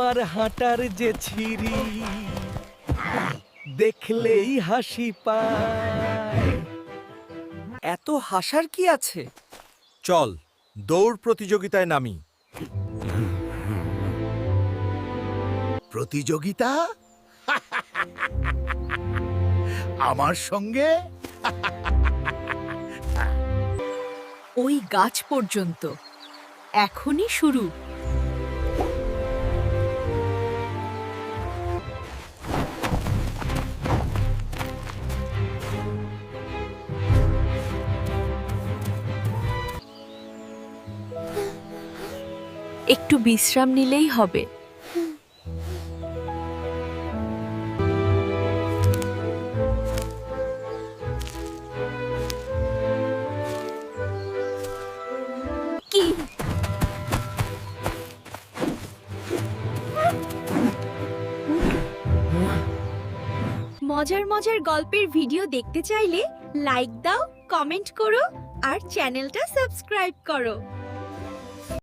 তোমার হাঁটার যে ছিরি দেখলেই হাসি পায়। এত হাসার কি আছে? চল দৌড় প্রতিযোগিতায় নামি। প্রতিযোগিতা? আমার সঙ্গে? ওই গাছ পর্যন্ত। এখনই শুরু। একটু বিশ্রাম নিলেই হবে। মজার মজার গল্পের ভিডিও দেখতে চাইলে লাইক দাও, কমেন্ট করো আর চ্যানেলটা সাবস্ক্রাইব করো।